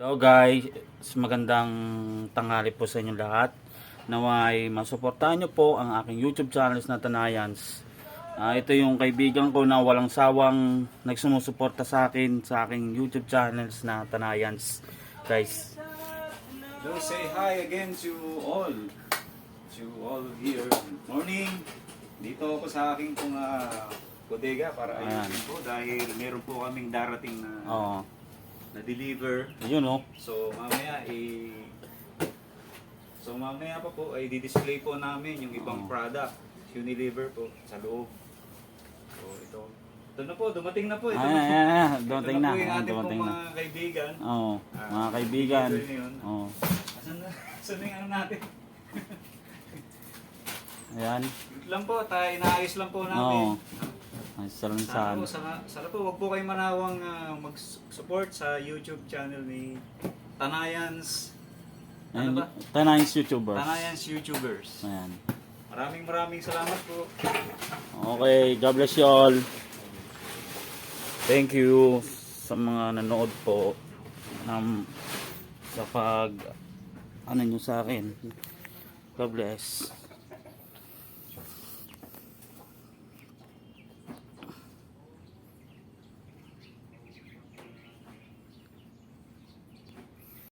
Hello guys, magandang tanghali po sa inyo lahat. Naway masuportahan nyo po ang aking YouTube channel na Tanayans. Ah, ito yung kaibigan ko na walang sawang nagsumusuporta sa akin sa aking YouTube channels na Tanayans. Guys, So say hi again to all. To all here. Morning. Dito ako sa aking pong ah, bodega para ayusin po dahil meron po kaming darating na oh, na deliver. yun oh. So mamaya i So mamaya pa po ay di-display po namin yung ibang Oo. product. Unilever po sa loob. So ito. Ito na po, dumating na po. Ito Ayan, na po. ayan, ayan. Ito Dumating na na. po yung ating pong dumating na. mga kaibigan. Oh, Ah, mga kaibigan. deliver na yun. Oh, Asan na? Asan na yung ano natin? ayan. Wait lang po, tayo inaayos lang po Oh. namin. Ay, Sana salansan. po, sana, sana po, wag po kayo manawang ah, mag-support sa YouTube channel ni Tanayans, ano ba? Tanayans YouTubers. Tanayans YouTubers. Ayan. Maraming maraming salamat po. Okay, God bless you all. Thank you sa mga nanood po um, sa pag ano nyo sa akin. God bless.